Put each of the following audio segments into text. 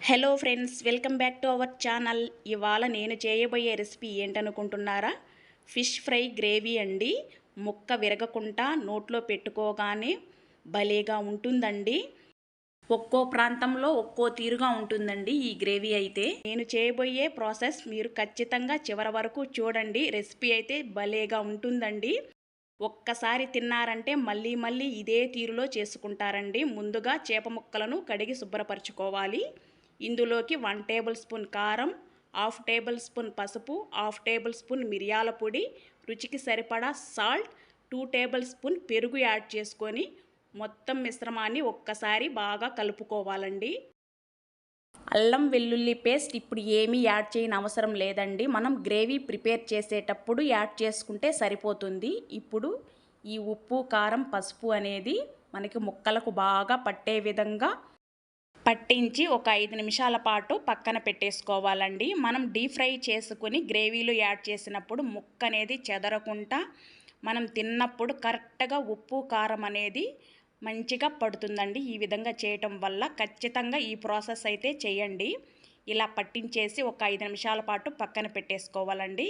Hello friends welcome back to our channel. ఇవాళ నేను చేయబోయే రెసిపీ ఏంటనుకుంటున్నారా? ఫిష్ ఫ్రై గ్రేవీ అండి. ముక్క విరగకుండా నోట్లో పెట్టుకోగానే భలేగా ఉంటుందండి. ఒక్కో ప్రాంతంలో ఒక్కో తీరుగా ఉంటుందండి ఈ గ్రేవీ అయితే. నేను చేయబోయే ప్రాసెస్ మీరు ఖచ్చితంగా చివరి వరకు చూడండి. రెసిపీ అయితే భలేగా ఉంటుందండి. ఒక్కసారి తిన్నారంటే మళ్ళీ మళ్ళీ ఇదే తీరులో చేసుకుంటారండి. ముందుగా చేప ముక్కలను కడిగి శుభ్రపరచుకోవాలి. ఇందులోకి వన్ టేబుల్ స్పూన్ కారం హాఫ్ టేబుల్ స్పూన్ పసుపు హాఫ్ టేబుల్ స్పూన్ మిరియాల పొడి రుచికి సరిపడా సాల్ట్ టూ టేబుల్ స్పూన్ పెరుగు యాడ్ చేసుకొని మొత్తం మిశ్రమాన్ని ఒక్కసారి బాగా కలుపుకోవాలండి. అల్లం వెల్లుల్లి పేస్ట్ ఇప్పుడు ఏమీ యాడ్ చేయని అవసరం లేదండి. మనం గ్రేవీ ప్రిపేర్ చేసేటప్పుడు యాడ్ చేసుకుంటే సరిపోతుంది. ఇప్పుడు ఈ ఉప్పు కారం పసుపు అనేది మనకి ముక్కలకు బాగా పట్టే విధంగా పట్టించి ఒక ఐదు నిమిషాల పాటు పక్కన పెట్టేసుకోవాలండి. మనం డీప్ ఫ్రై చేసుకుని గ్రేవీలు యాడ్ చేసినప్పుడు ముక్క అనేది చెదరకుండా మనం తిన్నప్పుడు కరెక్ట్గా ఉప్పు కారం అనేది మంచిగా పడుతుందండి. ఈ విధంగా చేయటం వల్ల ఖచ్చితంగా ఈ ప్రాసెస్ అయితే చేయండి. ఇలా పట్టించేసి ఒక ఐదు నిమిషాల పాటు పక్కన పెట్టేసుకోవాలండి.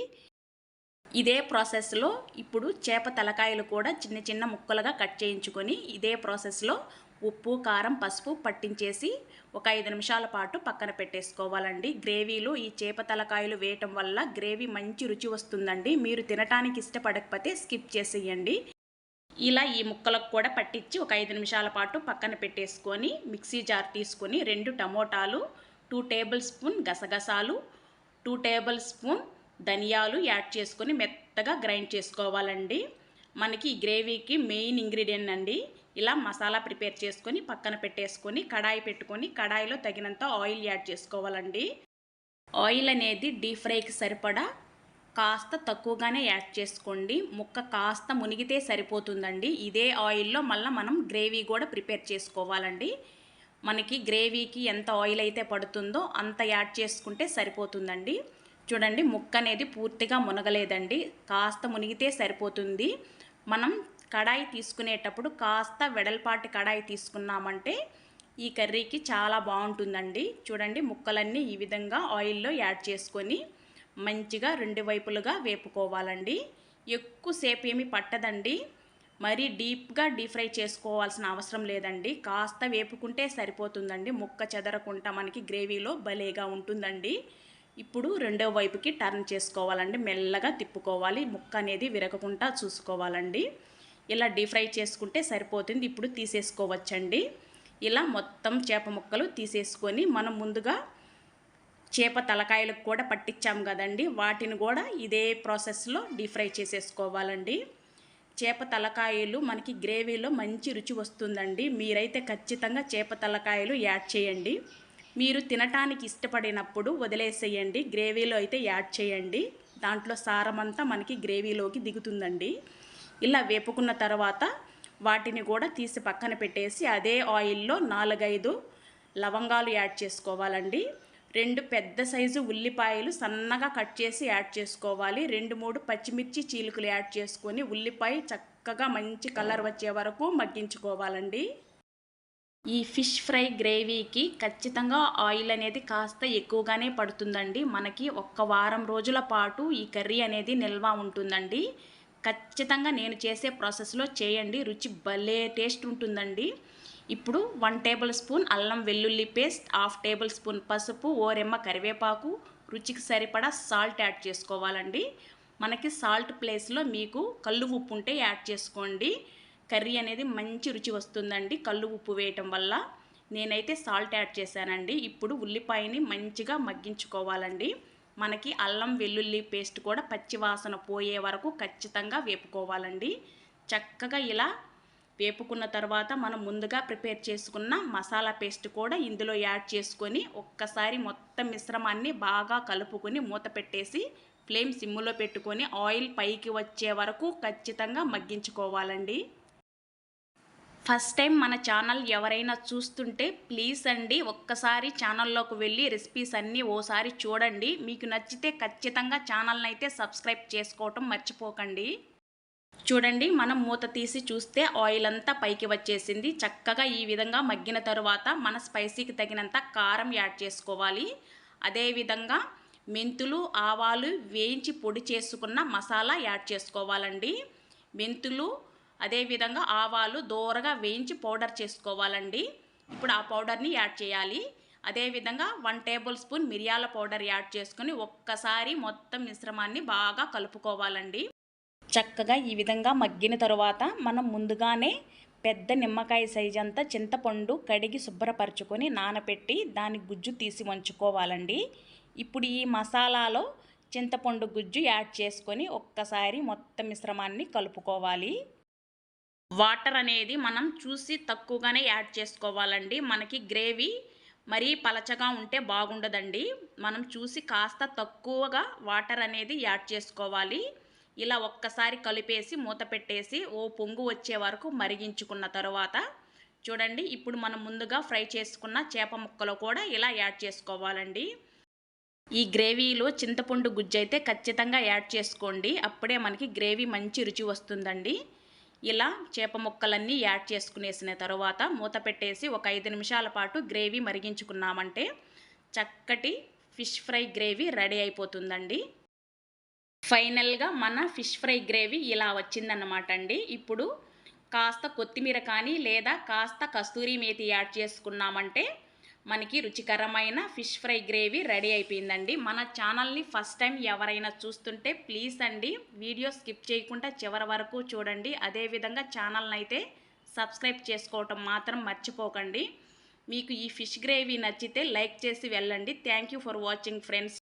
ఇదే ప్రాసెస్లో ఇప్పుడు చేప తలకాయలు కూడా చిన్న చిన్న ముక్కలుగా కట్ చేయించుకొని ఇదే ప్రాసెస్లో ఉప్పు కారం పసుపు పట్టించేసి ఒక ఐదు నిమిషాల పాటు పక్కన పెట్టేసుకోవాలండి. గ్రేవీలో ఈ చేప తలకాయలు వేయటం వల్ల గ్రేవీ మంచి రుచి వస్తుందండి. మీరు తినటానికి ఇష్టపడకపోతే స్కిప్ చేసేయండి. ఇలా ఈ ముక్కలకు కూడా పట్టించి ఒక ఐదు నిమిషాల పాటు పక్కన పెట్టేసుకొని మిక్సీ జార్ తీసుకొని రెండు టమోటాలు టూ టేబుల్ స్పూన్ గసగసాలు టూ టేబుల్ స్పూన్ ధనియాలు యాడ్ చేసుకొని మెత్తగా గ్రైండ్ చేసుకోవాలండి. మనకి గ్రేవీకి మెయిన్ ఇంగ్రీడియంట్ అండి. ఇలా మసాలా ప్రిపేర్ చేసుకొని పక్కన పెట్టేసుకొని కడాయి పెట్టుకొని కడాయిలో తగినంత ఆయిల్ యాడ్ చేసుకోవాలండి. ఆయిల్ అనేది డీప్ ఫ్రైకి సరిపడా కాస్త తక్కువగానే యాడ్ చేసుకోండి. ముక్క కాస్త మునిగితే సరిపోతుందండి. ఇదే ఆయిల్లో మళ్ళీ మనం గ్రేవీ కూడా ప్రిపేర్ చేసుకోవాలండి. మనకి గ్రేవీకి ఎంత ఆయిల్ అయితే పడుతుందో అంత యాడ్ చేసుకుంటే సరిపోతుందండి. చూడండి ముక్క అనేది పూర్తిగా మునగలేదండి. కాస్త మునిగితే సరిపోతుంది. మనం కడాయి తీసుకునేటప్పుడు కాస్త వెడల్పాటి కడాయి తీసుకున్నామంటే ఈ కర్రీకి చాలా బాగుంటుందండి. చూడండి ముక్కలన్నీ ఈ విధంగా ఆయిల్లో యాడ్ చేసుకొని మంచిగా రెండు వైపులుగా వేపుకోవాలండి. ఎక్కువసేపు ఏమి పట్టదండి. మరీ డీప్గా డీప్ ఫ్రై చేసుకోవాల్సిన అవసరం లేదండి. కాస్త వేపుకుంటే సరిపోతుందండి. ముక్క చెదరకుండా మనకి గ్రేవీలో భలేగా ఉంటుందండి. ఇప్పుడు రెండో వైపుకి టర్న్ చేసుకోవాలండి. మెల్లగా తిప్పుకోవాలి. ముక్క అనేది విరగకుండా చూసుకోవాలండి. ఇలా డీప్ ఫ్రై చేసుకుంటే సరిపోతుంది. ఇప్పుడు తీసేసుకోవచ్చండి. ఇలా మొత్తం చేప ముక్కలు తీసేసుకొని మనం ముందుగా చేప తలకాయలకు కూడా పట్టించాము కదండి. వాటిని కూడా ఇదే ప్రాసెస్లో డీప్ ఫ్రై చేసేసుకోవాలండి. చేప తలకాయలు మనకి గ్రేవీలో మంచి రుచి వస్తుందండి. మీరైతే ఖచ్చితంగా చేప తలకాయలు యాడ్ చేయండి. మీరు తినటానికి ఇష్టపడినప్పుడు వదిలేసేయండి. గ్రేవీలో అయితే యాడ్ చేయండి. దాంట్లో సారం అంతా మనకి గ్రేవీలోకి దిగుతుందండి. ఇలా వేపుకున్న తర్వాత వాటిని కూడా తీసి పక్కన పెట్టేసి అదే ఆయిల్లో నాలుగైదు లవంగాలు యాడ్ చేసుకోవాలండి. రెండు పెద్ద సైజు ఉల్లిపాయలు సన్నగా కట్ చేసి యాడ్ చేసుకోవాలి. రెండు మూడు పచ్చిమిర్చి చీలుకలు యాడ్ చేసుకొని ఉల్లిపాయ చక్కగా మంచి కలర్ వచ్చే వరకు మగ్గించుకోవాలండి. ఈ ఫిష్ ఫ్రై గ్రేవీకి ఖచ్చితంగా ఆయిల్ అనేది కాస్త ఎక్కువగానే పడుతుందండి. మనకి ఒక్క వారం రోజుల పాటు ఈ కర్రీ అనేది నిల్వ ఉంటుందండి. ఖచ్చితంగా నేను చేసే ప్రాసెస్లో చేయండి. రుచి భలే టేస్ట్ ఉంటుందండి. ఇప్పుడు వన్ టేబుల్ స్పూన్ అల్లం వెల్లుల్లి పేస్ట్ హాఫ్ టేబుల్ స్పూన్ పసుపు ఓరెమ్మ కరివేపాకు రుచికి సరిపడా సాల్ట్ యాడ్ చేసుకోవాలండి. మనకి సాల్ట్ ప్లేస్లో మీకు కళ్ళు ఉప్పు ఉంటే యాడ్ చేసుకోండి. కర్రీ అనేది మంచి రుచి వస్తుందండి. కళ్ళు ఉప్పు వేయటం వల్ల నేనైతే సాల్ట్ యాడ్ చేశానండి. ఇప్పుడు ఉల్లిపాయని మంచిగా మగ్గించుకోవాలండి. మనకి అల్లం వెల్లుల్లి పేస్ట్ కూడా పచ్చివాసన పోయే వరకు ఖచ్చితంగా వేపుకోవాలండి. చక్కగా ఇలా వేపుకున్న తర్వాత మనం ముందుగా ప్రిపేర్ చేసుకున్న మసాలా పేస్ట్ కూడా ఇందులో యాడ్ చేసుకొని ఒక్కసారి మొత్తం మిశ్రమాన్ని బాగా కలుపుకొని మూత పెట్టేసి ఫ్లేమ్ సిమ్ములో పెట్టుకొని ఆయిల్ పైకి వచ్చే వరకు ఖచ్చితంగా మగ్గించుకోవాలండి. ఫస్ట్ టైం మన ఛానల్ ఎవరైనా చూస్తుంటే ప్లీజ్ అండి ఒక్కసారి ఛానల్లోకి వెళ్ళి రెసిపీస్ అన్నీ ఓసారి చూడండి. మీకు నచ్చితే ఖచ్చితంగా ఛానల్ని అయితే సబ్స్క్రైబ్ చేసుకోవటం మర్చిపోకండి. చూడండి మనం మూత తీసి చూస్తే ఆయిల్ అంతా పైకి వచ్చేసింది. చక్కగా ఈ విధంగా మగ్గిన తరువాత మన స్పైసీకి తగినంత కారం యాడ్ చేసుకోవాలి. అదేవిధంగా మెంతులు ఆవాలు వేయించి పొడి చేసుకున్న మసాలా యాడ్ చేసుకోవాలండి. మెంతులు అదేవిధంగా ఆవాలు దూరగా వేయించి పౌడర్ చేసుకోవాలండి. ఇప్పుడు ఆ పౌడర్ని యాడ్ చేయాలి. అదేవిధంగా వన్ టేబుల్ స్పూన్ మిరియాల పౌడర్ యాడ్ చేసుకుని ఒక్కసారి మొత్తం మిశ్రమాన్ని బాగా కలుపుకోవాలండి. చక్కగా ఈ విధంగా మగ్గిన తరువాత మనం ముందుగానే పెద్ద నిమ్మకాయ సైజ్ అంతా చింతపండు కడిగి శుభ్రపరచుకొని నానబెట్టి దాని గుజ్జు తీసి వంచుకోవాలండి. ఇప్పుడు ఈ మసాలాలో చింతపండు గుజ్జు యాడ్ చేసుకొని ఒక్కసారి మొత్తం మిశ్రమాన్ని కలుపుకోవాలి. వాటర్ అనేది మనం చూసి తక్కువగానే యాడ్ చేసుకోవాలండి. మనకి గ్రేవీ మరీ పలచగా ఉంటే బాగుండదండి. మనం చూసి కాస్త తక్కువగా వాటర్ అనేది యాడ్ చేసుకోవాలి. ఇలా ఒక్కసారి కలిపేసి మూత పెట్టేసి ఓ పొంగు వచ్చే వరకు మరిగించుకున్న తర్వాత చూడండి ఇప్పుడు మనం ముందుగా ఫ్రై చేసుకున్న చేప ముక్కలు కూడా ఇలా యాడ్ చేసుకోవాలండి. ఈ గ్రేవీలో చింతపండు గుజ్జు అయితే ఖచ్చితంగా యాడ్ చేసుకోండి. అప్పుడే మనకి గ్రేవీ మంచి రుచి వస్తుందండి. ఇలా చేప ముక్కలన్నీ యాడ్ చేసుకునేసిన తర్వాత మూత పెట్టేసి ఒక ఐదు నిమిషాల పాటు గ్రేవీ మరిగించుకున్నామంటే చక్కటి ఫిష్ ఫ్రై గ్రేవీ రెడీ అయిపోతుందండి. ఫైనల్గా మన ఫిష్ ఫ్రై గ్రేవీ ఇలా వచ్చిందన్నమాట అండి. ఇప్పుడు కాస్త కొత్తిమీర కానీ లేదా కాస్త కస్తూరి మేతి యాడ్ చేసుకున్నామంటే మనకి రుచికరమైన ఫిష్ ఫ్రై గ్రేవీ రెడీ అయిపోయిందండి. మన ఛానల్ని ఫస్ట్ టైం ఎవరైనా చూస్తుంటే ప్లీజ్ అండి వీడియో స్కిప్ చేయకుండా చివరి వరకు చూడండి. అదేవిధంగా ఛానల్ని అయితే సబ్స్క్రైబ్ చేసుకోవటం మాత్రం మర్చిపోకండి. మీకు ఈ ఫిష్ గ్రేవీ నచ్చితే లైక్ చేసి వెళ్ళండి. Thank you for watching friends.